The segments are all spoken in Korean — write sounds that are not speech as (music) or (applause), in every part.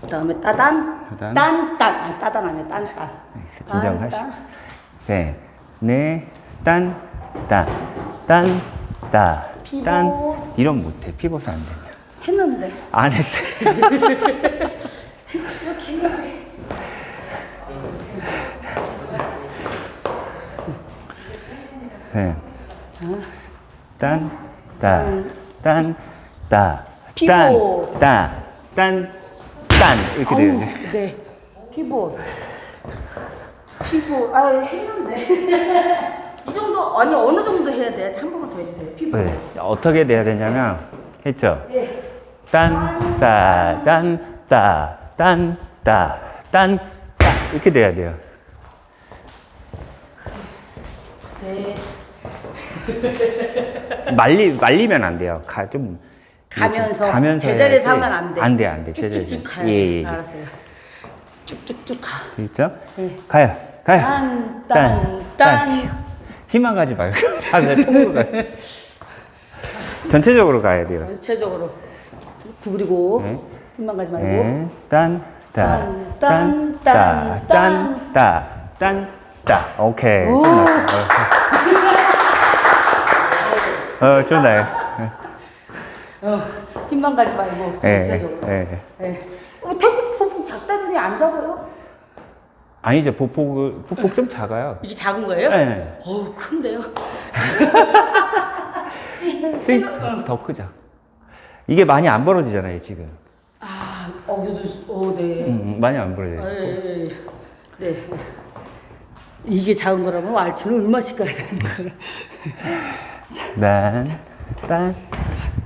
그다음에 따단, 따단. 딴딴, 아 따단 아니야 딴딴. 진정하시고. 네. 네. 딴, 따. 딴, 따. 딴. 이런 못해. 피벗은 안 되냐. 했는데 안 했어요. (laughs) 네. 딴, 따, 딴, 따. 딴, 따, 딴, 딴. 이렇게 아우, 돼요. 네. 피부. 피부. 아 했는데. (laughs) 이 정도 아니 어느 정도 해야 돼? 한 번만 더 해주세요. 피부. 네. 어떻게 돼야 되냐면, 했죠? 네. 딴, 따, 딴, 따, 딴, 따, 딴, 따. 이렇게 돼야 돼요. 네. 말리, 말리면 안 돼요. 가, 좀. 가면서, 이렇게 가면서 제자리에서 해야지. 하면 안 돼. 안 돼, 안 돼. 제자리. 쭉쭉쭉 가요. 예, 예, 예. 알았어요. 쭉쭉쭉 가. 있죠? 네. 가요, 가요. 딴, 딴, 딴. 힘만 가지 말고. 다음에 (laughs) 손으로 가요. 전체적으로 가야 돼요. 전체적으로 구부리고 네. 힘만 가지 말고. 네. 딴, 따, 딴, 딴, 딴, 따, 딴, 딴, 따, 딴, 따. 오케이. 좀 나요. (laughs) 어, 좀 나요. 어, 힘만 가지 말고 예, 전체적으로. 예. 예. 어, 태국 포폭 작다더니 안 작아요? 아니죠. 보폭, 보폭 좀 작아요. 이게 작은 거예요? 네. 어우 큰데요? (laughs) 스윙 더 크죠. 이게 많이 안 벌어지잖아요, 지금. 아, 어, 그래도, 어, 네. 음, 많이 안 아, 벌어져요. 예, 예. 네. 이게 작은 거라면 알치는 얼마씩 가야 되는 거야? 딴,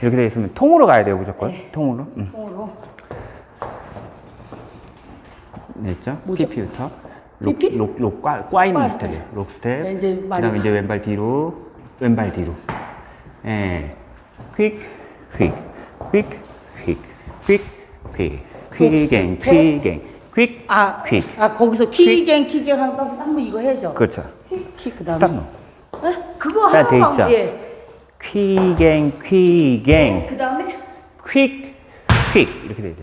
이렇게 돼 있으면 통으로 가야 돼요, 무조건. 통으로. 응. 통으로. 됐죠? 뭐죠? PP부터. 록, PP? 록, 록, 꽈, 꽈 있는 꽈 스텝이에요. 록 스텝. 네, 이제 그 많이 다음에 이제 왼발 뒤로, 왼발 뒤로. 예. 퀵, 퀵, 퀵, 퀵, 퀵, 퀵, 퀵갱, 스텝. 퀵갱, 퀵, 아, 퀵. 아 거기서 키갱 하는 거 한번 이거 해줘. 그렇죠. 키, 키, 그 다음에. 스탑 노. 에? 그거 다돼 하고 있죠? 예. 퀴갱, 퀴갱, 그 다음에 퀵, 퀵. 이렇게 돼야 돼.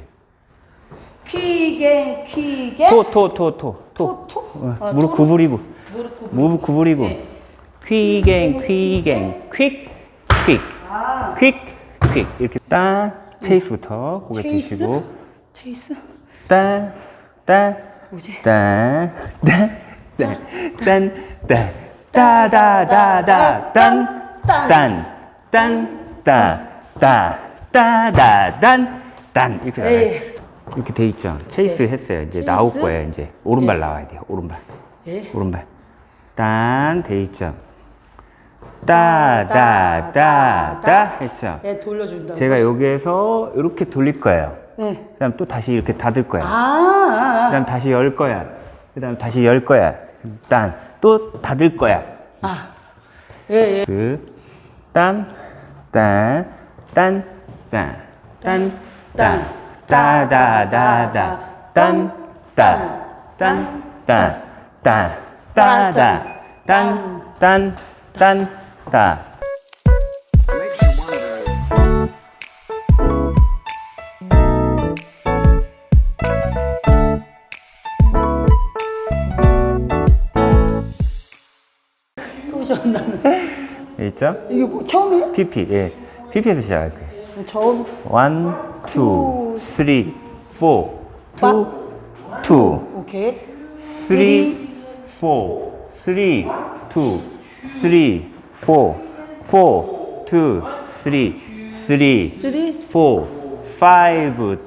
키갱, 키갱. 토, 토, 토, 토, 토. 토, 토. 어, 아, 무릎 토? 구부리고. 무릎 굽. 무릎 구부리고. 네. 퀴갱, 퀴갱, 퀵, 퀵. 아, 퀵, 퀵. 이렇게 딱 체이스부터 고개 체이스? 드시고. 체이스. 딴, 딴, 뭐지? 딴, 딴, 딴, 딴, 딴, 따다다다, 딴, 딴, 딴, 따, 따, 따다, 딴, 딴. 이렇게 나가요. 예. 이렇게 돼 있죠. 체이스 했어요. 이제 체이스? 나올 거예요. 이제 오른발 나와야 돼요. 오른발. 예. 오른발. 딴, 돼 있죠. 따, 따, 따, 따 했죠. 예, 돌려준다. 제가 여기에서 이렇게 돌릴 거예요. 네. 그 다음 또 다시 이렇게 닫을 거야. 아, 아, 그 다음 다시 열 거야. 그 다음 다시 열 거야. 딴, 또 닫을 거야. 아. 아. 예, 예. 그, 딴, 딴, 딴, 딴, 딴, 딴, 따, 다, 다, 다, 딴, 따, 딴, 따, 따, 따, 다, 딴, 딴, 딴, 따. 있죠? 이게 뭐 처음이에요? PP, 예. PP에서 시작할 거예요. 처음. 원, 투, 쓰리, 포, 투, 투, 오케이. 쓰리, 포, 쓰리, 투, 쓰리, 포, 포, 투, 쓰리, 쓰리, 쓰리. 포, 파이브,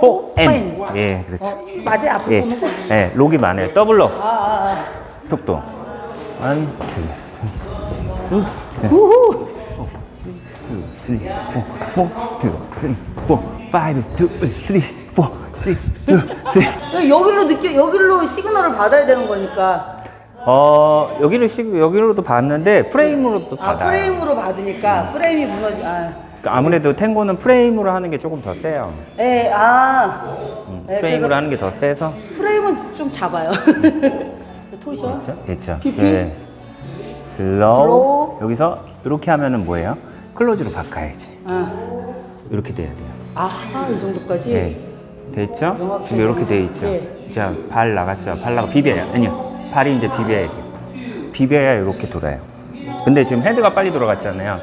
투, 쓰리, 포, 식스, 투, 쓰리, 포, 엔. 예, 그렇죠. 어, 맞아요. 앞으로 예, 보는 거. 예, 록이 많아요. 더블로. 아, 아, 아. 톡톡. 원, 투, 우후. four, two, three, four, five, two, three, four, six, two, three. 여기로 느껴 여기로 시그널을 받아야 되는 거니까 어 여기를 시, 여기로도 봤는데 프레임으로도 아 받아요. 프레임으로 받으니까 프레임이 무너지 아 아무래도 탱고는 프레임으로 하는 게 조금 더 세요. 예, 아 예, 프레임으로 그래서 하는 게 더 세서. 프레임은 좀 잡아요 토셔 됐죠? 됐죠. PP. 예. 슬로우. 슬로우. 여기서 이렇게 하면은 뭐예요? 클로즈로 바꿔야지. 아, 이렇게 돼야 돼요. 아하 이 정도까지 네. 됐죠? 명확하게. 지금 이렇게 돼 있죠? 네. 자, 발 나갔죠? 발 나가 비벼야 아니요. 발이 이제 비벼야 돼요. 비벼야 이렇게 돌아요. 근데 지금 헤드가 빨리 돌아갔잖아요.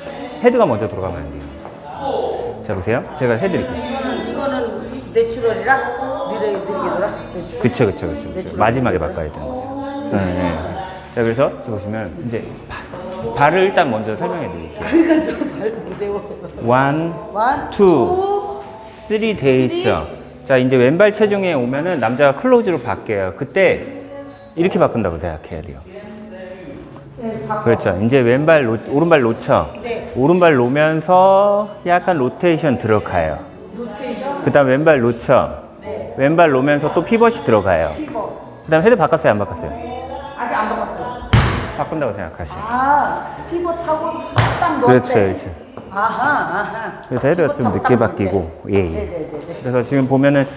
헤드가 먼저 돌아가면 안 돼요. 자, 보세요. 제가 해드릴게요. 이거는 내추럴이라 내추럴. 그쵸, 그쵸, 그쵸. 그쵸. 마지막에 바꿔야 되는 거죠. 네, 네. 자, 그래서 저 보시면 이제 발, 발을 일단 먼저 설명해 드릴게요. 그러니까 좀발못 외워 원, 원, 투, 쓰리 돼 있죠. 자, 이제 왼발 체중에 오면은 남자가 클로즈로 바뀌어요. 그때 이렇게 바꾼다고 생각해야 돼요. 그렇죠. 이제 왼발 놓, 오른발 놓쳐. 네. 오른발 놓으면서 약간 로테이션 들어가요. 로테이션 그 다음 왼발 놓쳐. 네. 왼발 놓으면서 또 피벗이 들어가요. 피버 그다음 헤드 바꿨어요, 안 바꿨어요? 아직 안 바꿨어요 바꾼다고 생각하시면. 아 피버 타고 딱 넣을 그렇죠, 때 그렇죠. 아하 아하 그래서 헤드가 좀 피벗 늦게 바뀌고, 때. 예, 예. 네네네네 그래서 지금 보면은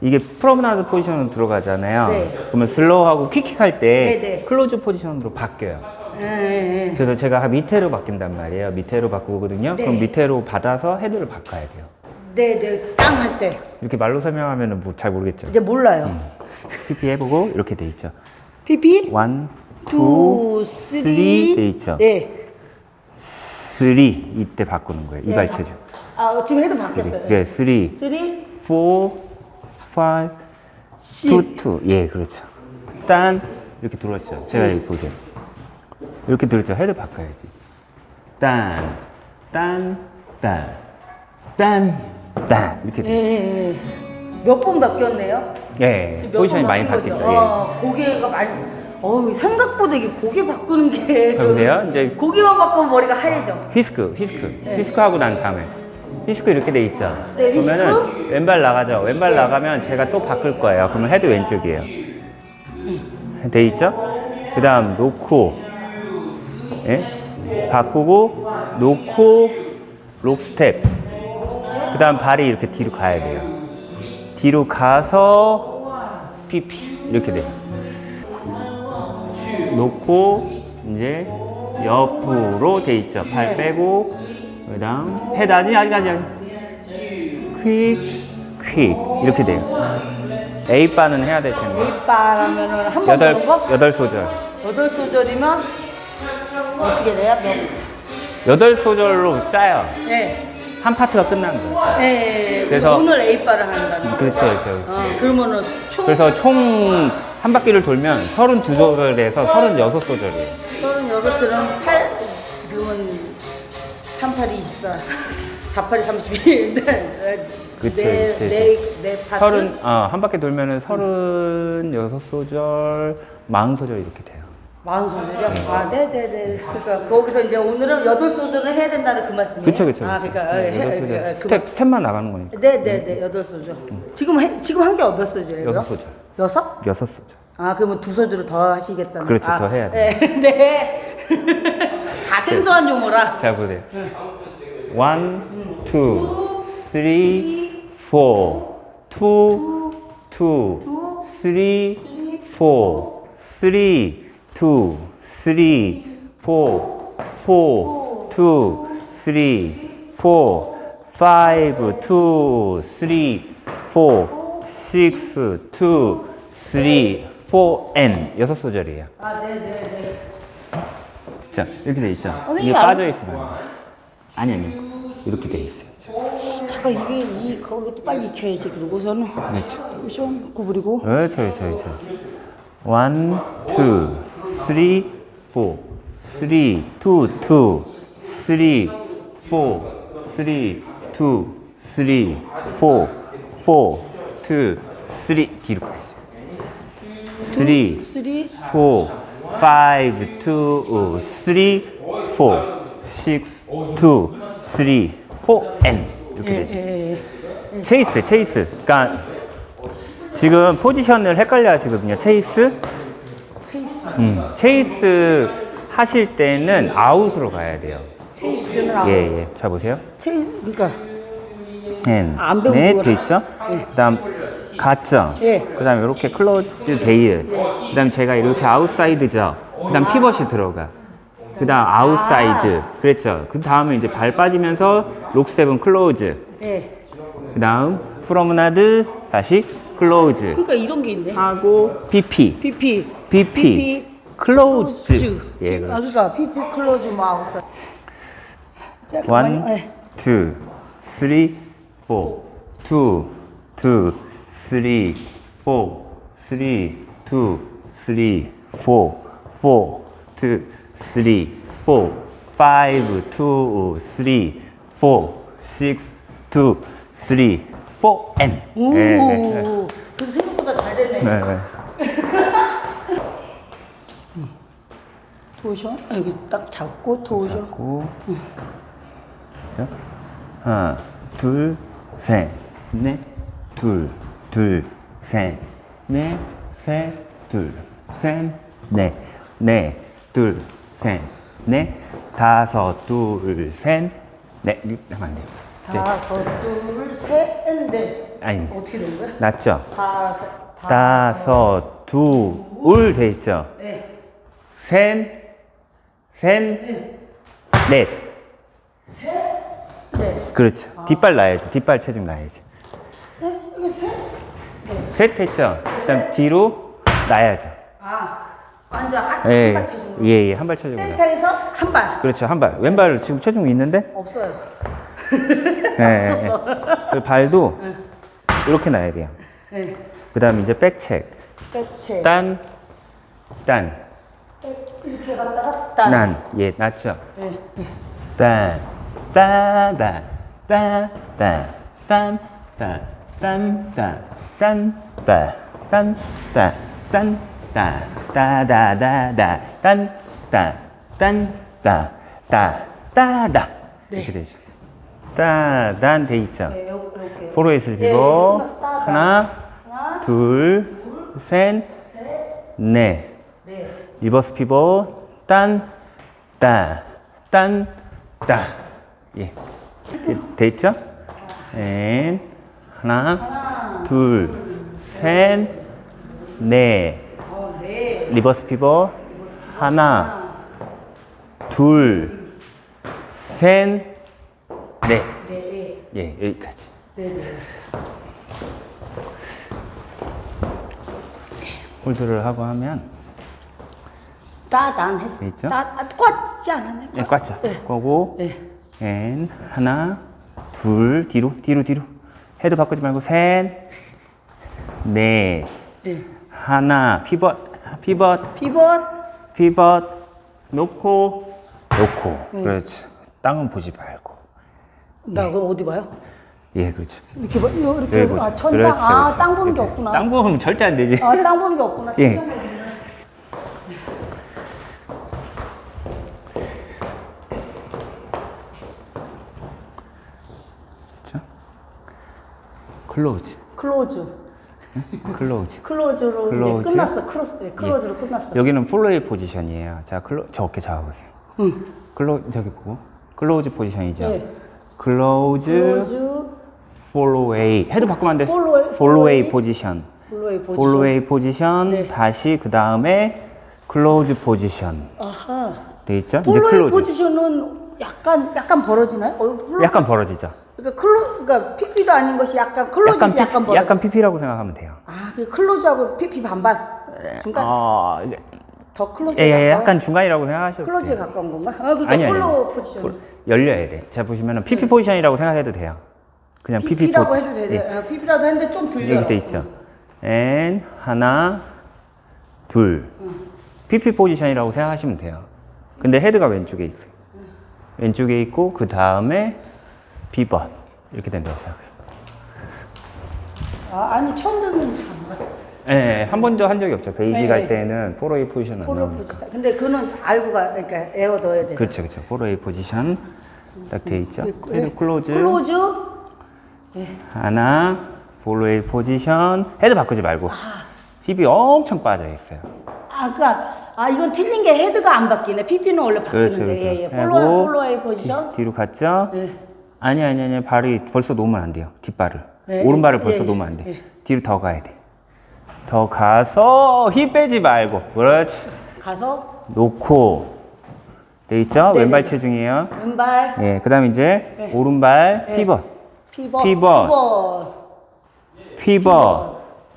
이게 프로menade 포지션으로 들어가잖아요. 네. 그러면 슬로우하고 킥킥할 때 네, 네. 클로즈 포지션으로 바뀌어요. 예, 예, 예. 그래서 제가 밑에로 바뀐단 말이에요. 밑에로 바꾸거든요. 네. 그럼 밑에로 받아서 헤드를 바꿔야 돼요. 네 네 땅 할 때 이렇게 말로 설명하면은 뭐잘 모르겠죠. 이제 몰라요 PP 해보고 이렇게 돼 있죠. 피피 원, 투, 투, 쓰리 돼 있죠. 네. 쓰리 이때 바꾸는 거예요. 이발 체중. 아 지금 헤드 쓰리. 바뀌었어요. 예, 쓰리, 쓰리, 포, 파이브, 시. 투, 투. 예, 그렇죠. 딴 이렇게 들어왔죠. 제가 여기 보세요. 이렇게 들었죠. 헤드 바꿔야지. 딴, 딴, 딴, 딴, 딴 이렇게 예, 돼요. 예, 예. 몇 번 바뀌었네요. 예, 지금 몇 포지션이 번 많이 바뀐? 바뀌었어요. 예. 어, 고개가 많이. 어우 생각보다 이게 고개 바꾸는 게. 좀- 보세요. 이제 고개만 바꾸면 머리가 하얘져. 휘스크, 휘스크, 휘스크 하고 난 다음에 휘스크 이렇게 돼 있죠. 네, 그러면은 왼발 나가죠. 왼발 나가면 제가 또 바꿀 거예요. 그러면 헤드 왼쪽이에요. 돼 있죠? 그 다음 놓고, 예? 바꾸고 놓고 록 스텝. 그 다음 발이 이렇게 뒤로 가야 돼요. 뒤로 가서 PP 이렇게 돼요. 놓고 이제 옆으로 돼 있죠. 팔 빼고 그 다음 헤드 아직 아직 아직 퀵, 퀵 이렇게 돼요. A 바는 해야 될 텐데. 이빠라면은 한번 여덟? 여덟 소절. 여덟 소절이면 어떻게 돼요? 몇? 여덟 소절로 짜요. 네. 한 파트가 끝난 거예요. 예, 예, 예. 그래서- 오늘 A바를 한다는. 그렇죠, 그렇죠. 어, 그러면은 총 그래서 총 한 바퀴를 돌면 32소절에서 36소절이에요. 36살은 8, 그러면 38이 24, 48이 32. 그쵸, 네, 그쵸. 네, 네 파트. 서른 어, 한 바퀴 돌면은 36소절, 40소절 이렇게 돼요. 마흔 소절이요? 아, 네, 네, 네. 그러니까 거기서 이제 오늘은 여덟 소절을 해야 된다는 그 말씀이에요. 그쵸, 그쵸. 아, 그쵸. 그러니까 네, 해- 여덟 해- 소절. 그- 그- 스텝, 스텝만 나가는 거니까. 네, 네, 네, 여덟 소절. 지금 해, 지금 한 게 몇 소절이에요? 여섯 소절. 여섯? 여섯 소절. 아, 그러면 두 소절을 더 하시겠다는. 그렇죠, 아, 더 해야 (laughs) 네, 네. (laughs) 다 생소한 용어라. 자 보세요. One, two, three, four, two, two, three, four, three, two, three, four, four, two, three, four, five, two, three, four, six, two, three, four, and 여섯 소절이에요. 아, 네, 네, 네. 자 이렇게 돼 있죠. 선생님, 이게 알- 빠져 있으면 안. 아니 아니 이렇게 돼 있어요. 잠깐 이게 이 거기도 빨리 익혀야지. 그러고서는 그렇죠. 좀 구부리고. 그렇죠, 그렇죠, 그렇죠. One, two, three, four, three, two, two, three, four, three, two, three, four, four, two, three 뒤로 가야지. Three, four, five, two, three, four, six, two, 3, 4, N 이렇게 예. 예, 예. 체이스, 체이스. 그러니까 지금 포지션을 헷갈려 하시거든요. 체이스. 체이스. 음, 체이스 하실 때는 아웃으로 가야 돼요. 체이스는 아. 예, 예. 자 보세요. 체이 그러니까 N. 안 배운 네, 거구나. 돼 있죠? 그다음 가점. 예. 그다음 이렇게 클로즈 데이. 그다음 제가 이렇게 아웃사이드죠. 그다음 피벗이 들어가. 그다음 아웃사이드. 그랬죠. 그 다음에 이제 발 빠지면서 록세븐 클로즈. 예. 그다음 프로문나드 다시 클로즈. 그러니까 이런 게 있네. 하고 BP. PP. BP. 클로즈. 예, 아, 그렇죠. 그러니까 PP 클로즈. 자, 원. 투, 쓰리, 포, 투, 투, 쓰리, 포, 쓰리, 투, 쓰리, 포, 포, 투, 쓰리, 포, 파이브, 투, 쓰리, 포, 식스, 투, 쓰리, 포, 엔. 오. 예. 그 생각보다 잘 되네. 네, 네. 도션 여기 딱 잡고 도션. 잡고 자 하나 둘 셋 넷 둘, 둘, 셋, 넷, 셋, 둘, 셋, 넷, 넷, 둘, 셋, 넷, 다섯, 둘, 셋, 넷, 하면 안 돼요. 네. 다섯, 둘, 셋, 넷. 아니, 어떻게 된 거야? 맞죠? 다섯, 다. 다섯, 둘, 돼 있죠? 네. 셋, 셋, 넷. 네. 그렇죠. 뒷발 놔야지. 뒷발 체중 놔야지. 네? 이게 셋? 셋 했죠? 그다음 뒤로 놔야죠. 아, 완전 한, 예, 한발 체중. 예, 예, 한 발 체중. 놔. 센터에서 한 발. 그렇죠, 한 발. 왼발 지금 체중 있는데? 없어요. (laughs) 예. 그 발도 이렇게 놔야 돼요. 네. 그 다음 이제 백책. 백체. 딴, 딴, 백, 이렇게 갔다가 딴. 난. 예, 낫죠? 네. 네. 딴, 따 다, 따, 따, 딴, 따, 딴, 따, 딴, 따, 딴, 따, 딴, 따, 따 다 다 다, 딴, 따, 딴, 따, 따, 따다. 네. 이렇게 되죠. 따단 돼 있죠? 네, 요- 요렇게. 포로에이스를 예, 피고 이제 끝났어. 하나, 하나, 둘, 셋, 넷. 네. 리버스 피벗 딴, 따, 딴, 따. 예. 이렇게 돼 있죠? 앤 하나, 둘, 셋, 넷. 어, 네. 리버스 피벗 하나, 둘, 셋, 넷. 네, 네. 예, 여기까지. 네, 네. 홀드를 하고 하면 따단 했어. 있죠? 따, 아, 꽂지 않았네. 예, 꽉죠. 네. 거고 네. 앤 하나 둘 뒤로 뒤로 뒤로 헤드 바꾸지 말고 셋넷 네. 하나 피벗 피벗 피벗. 피벗 놓고 놓고 그렇지 땅은 보지 말고 나 그거 어디 봐요? 예 그렇죠 이렇게 봐. 요, 이렇게. 여기 보죠 아, 천장. 그렇지, 아, 그렇지. 땅 보는 게 이렇게. 없구나. 땅 보면 절대 안 되지 아, 땅 보는 게 없구나. 예. 자 클로즈 클로즈. 클로즈 클로즈로 이제 클로즈. 끝났어. 크로스. 네, 클로즈로 끝났어. 여기는 플로이 포지션이에요. 자, 클로, 저 어깨 잡아보세요. 클로, 저기 보고. 클로즈 포지션이죠. 네. 클로즈, 클로즈. 폴로웨이. 헤드 바꾸면 안 돼. 폴로웨이, 폴로웨이 폴로웨이. 포지션. 블로의 포지션. 폴로웨이 포지션. 네. 다시 그 다음에 클로즈 포지션. 아하. 돼 있죠? 이제 폴로의 클로즈. 포지션은 약간 약간 벌어지나요? 어, 폴로, 약간 벌어지죠. 그러니까 클로 그러니까 피피도 아닌 것이 약간 클로즈에서 약간, 약간, 피, 벌어져. 약간 PP라고 생각하면 돼요. 아, 그 클로즈하고 피피 반반. 중간 아, 더 클로즈. 예, 예, 약간 중간이라고 생각하셔도 클로즈에 돼요. 가까운 건가? 아, 그러니까 아니, 아니, 폴로 아니. 포지션. 폴- 열려야 돼. 자, 보시면은 PP 포지션이라고 생각해도 돼요. 그냥 PP PP라고 포지션. 해도 예. 돼. 아, PP라도 했는데 좀 들려. 여기 돼 있죠. 앤 하나 둘 PP 포지션이라고 생각하시면 돼요. 근데 헤드가 왼쪽에 있어요. 왼쪽에 있고 그 다음에 비벗 이렇게 된다고 생각하시면 아, 아니 처음 듣는. 네, 한 번도 한 적이 없죠. 베이지 네. 갈 때는 포로웨이 포지션 안 폴로 나오니까. 포지션. 근데 그는 알고 가. 그러니까 에어 넣어야 돼. 그렇죠, 그렇죠. 포로웨이 포지션 딱 돼 있죠. 있고, 헤드 예. 클로즈. 클로즈. 하나, 볼로의 포지션. 헤드 바꾸지 말고. 힙이 엄청 빠져 있어요. 아, 그니까, 아, 이건 틀린 게 헤드가 안 바뀌네. PP는 원래 그렇죠, 바뀌는데. 그렇죠. 예, 예. 하고 폴로, 폴로의 포지션. 뒤, 로 갔죠? 예. 아니, 아니, 아니. 발이 벌써 놓으면 안 돼요. 뒷발을. 예, 오른발을 예, 벌써 예, 놓으면 안 돼. 예. 뒤로 더 가야 돼. 더 가서 힙 빼지 말고. 그렇지. 가서, 놓고. 돼 있죠? 네, 왼발 네. 체중이에요. 왼발, 예, 그 다음에 이제 네. 오른발 네. 피벗. 피벗. 피벗. 피벗. 피벗.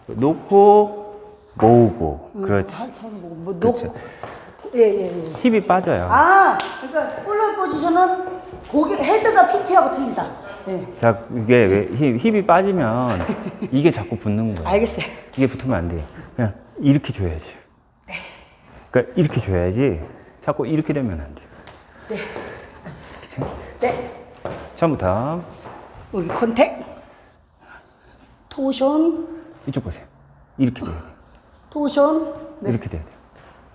놓고, 모으고. 그렇지. 아, 참, 뭐, 뭐, 그렇죠. 놓고. 예, 예, 예. 힙이 빠져요. 아, 그러니까 폴로의 포지션은 고개, 헤드가 PP하고 틀리다. 예. 자, 이게 왜 힙, 힙이 빠지면 이게 자꾸 붙는 거예요. 알겠어요. 이게 붙으면 안 돼. 그냥 이렇게 줘야지. 그러니까 이렇게 줘야지. 자꾸 이렇게 되면 안 돼. 네. 그치? 네. 처음부터 우리 컨택. 토션. 이쪽 보세요. 이렇게 돼야 돼. 토션. 네. 이렇게 돼야 돼.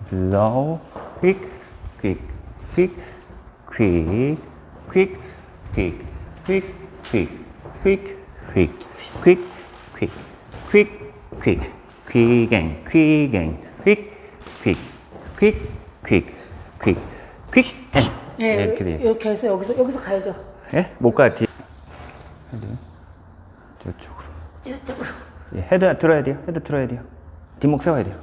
slow, quick, quick, quick, quick, quick, quick, quick, quick, quick, quick, quick, quick, quick, quick, quick and quick and quick, quick, quick, quick, quick, quick and 예, 이렇게 돼요. 이렇게 해서 여기서 여기서 가야죠. 예? 못가 뒤. 헤드 저쪽으로. 이쪽으로. 예, 헤드 들어야 돼요. 헤드 들어야 돼요. 뒷목 세워야 돼요.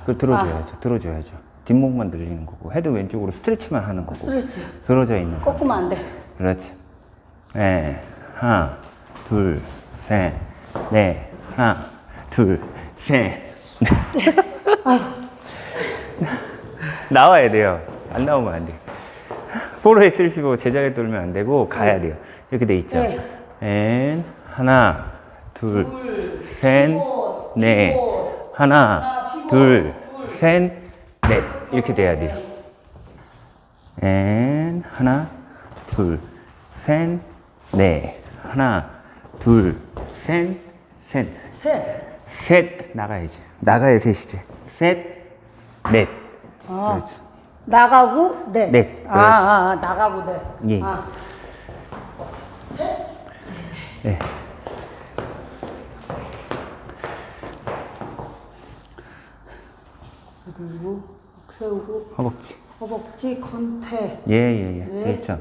그걸 들어줘야죠. 들어줘야죠. 뒷목만 늘리는 거고 헤드 왼쪽으로 스트레치만 하는 거고 스트레치. 들어져 있는 상태. 꺾으면 안 돼. 그렇지. 네, 하나, 둘, 셋, 넷, 하나, 둘, 셋. 넷. 나와야 돼요. 안 나오면 안 돼. 포로에 쓰시고 제자리에 돌면 안 되고 가야 돼요. 이렇게 돼 있죠. 네. 앤 하나, 둘, 셋, 넷, 하나, 둘, 셋, 넷 이렇게 돼야 돼요. 앤 하나, 둘, 셋, 넷, 하나, 둘, 셋, 셋, 셋. 셋 나가야지. 나가야 셋이지. 셋, 넷. 아. 그렇지. 나가고 네. 네, 아, 아, 아, 나가고 네. 예. 아. 네. 그리고 세우고 허벅지. 허벅지 컨택. 예, 예, 예. 네. 돼 있죠.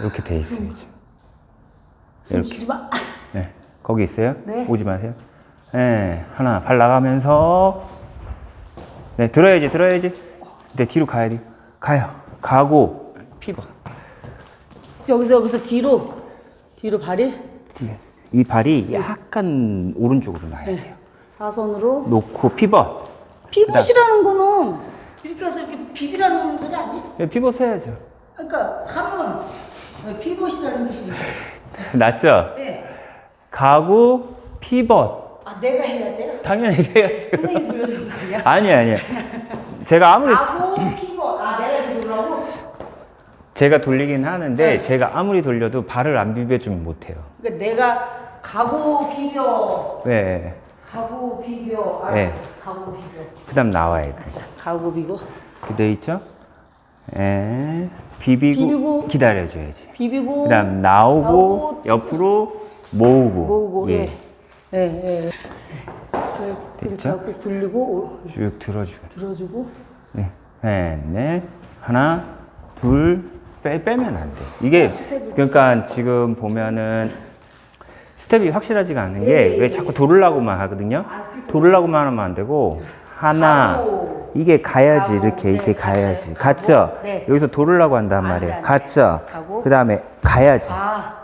이렇게 돼 있어야죠. 숨 이렇게. 쉬지 마. 네. 거기 있어요? 네. 오지 마세요. 네. 하나, 발 나가면서. 네, 들어야지, 들어야지. 네, 뒤로 가야 돼요. 가요. 가고, 피버. 여기서 여기서 뒤로 뒤로 발이 이 발이 약간 오른쪽으로 놔야 돼요. 사선으로 놓고 피벗. 피벗이라는 거는 이렇게 해서 이렇게 비비라는 소리 아니에요? 네, 피벗 해야죠. 그러니까 하면 피벗이라는 게 (laughs) 낫죠? 네. 가고, 피벗. 아 내가 해야 돼요? 당연히 해야죠. 선생님 들려주는 거 아니야? (laughs) 아니, 아니요. 제가 아무리, 가고 피벗 아 내가 들으라고? 제가 돌리긴 하는데, 네. 제가 아무리 돌려도 발을 안 비벼주면 못해요. 그러니까 내가 가고 비벼 네. 가고 비벼 아 네. 가고 비벼 그 다음 나와야 돼. 가고 비벼 이렇게 돼 있죠? 에, 비비고, 비비고. 기다려줘야지. 비비고 그 다음 나오고, 나오고, 옆으로 모으고. 모으고 예. 예. 예, 예. 됐죠? 굴리고 오- 쭉 들어주고. 들어주고 네. 네, 네. 하나, 둘, 빼, 빼면 안 돼. 이게, 그러니까 지금 보면은 스텝이 확실하지가 않은 게 왜 자꾸 돌으려고만 하거든요? 돌으려고만 하면 안 되고, 하나. 이게 가야지, 가고. 이렇게, 이렇게 네, 가야지. 가고. 갔죠? 네. 여기서 돌으려고 한단 안 돼, 말이에요. 안 돼. 갔죠? 가고. 그 다음에 가야지. 아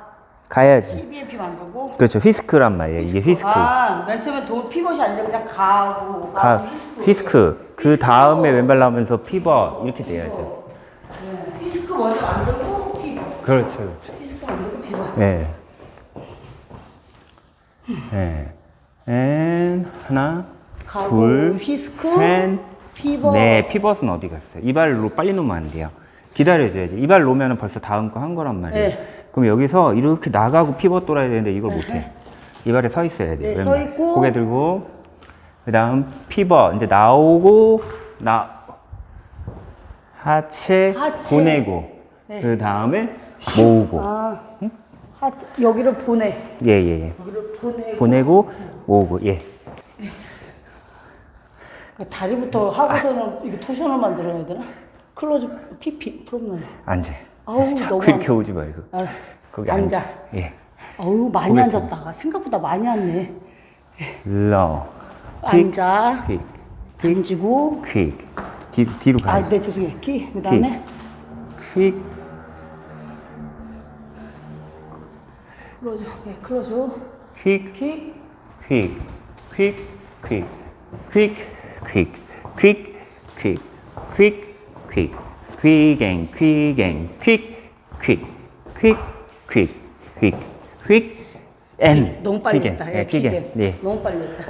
가야지. CBMP 만들고 그렇죠. 휘스크란 말이에요. 이게 휘스크. 아 맨 처음에 도 피벗이 아니라 그냥 가고 가, 가고 휘스크. 그 다음에 왼발 나오면서 피벗. 이렇게 돼야죠. 네. 피스크 먼저 만들고 피벗 그렇죠, 그렇죠. 피스크 만들고 피벗 네. 네. 앤, 하나, 가고, 둘, 휘스크, 셋, 피벗. 네, 피벗은 어디 갔어요? 이 발로 빨리 놓으면 안 돼요. 기다려줘야지. 이발 놓으면 벌써 다음 거 한 거란 말이에요. 네. 그럼 여기서 이렇게 나가고 피벗 돌아야 되는데 이걸 못 해. 이 발에 서 있어야 돼요. 네, 왼발. 서 있고. 고개 들고, 그 다음 피벗. 이제 나오고, 나, 하체, 하체. 보내고. 그 다음에 모으고. 아, 하, 여기를 보내. 예, 예, 예. 여기를 보내고. 보내고, 모으고, 예. 그 다리부터 하고서는 이게 토션을 만들어야 되나? 클로즈 피피 프롬는. 앉아. 아우, 자꾸 너무 이렇게 안- 오지 말고. 아, 거기 앉아. 앉아. 예. 어우 많이 고개 앉았다가 생각보다 많이 앉네. 슬로우. 앉아. 퀵, 앉고. 퀵. 뒤로, 뒤로 아, 가야지. 네 죄송해요. 키. 그다음에 퀵, 클로즈. 네, 클로즈. 퀵, 키. 퀵, 퀵, 퀵, 퀵, quick, quick, quick, quick, quick, quick and quick and quick, quick, quick, quick, quick, quick and 너무 빨리 quick and. 했다. 예, quick and. 네. 너무 빨리 했다.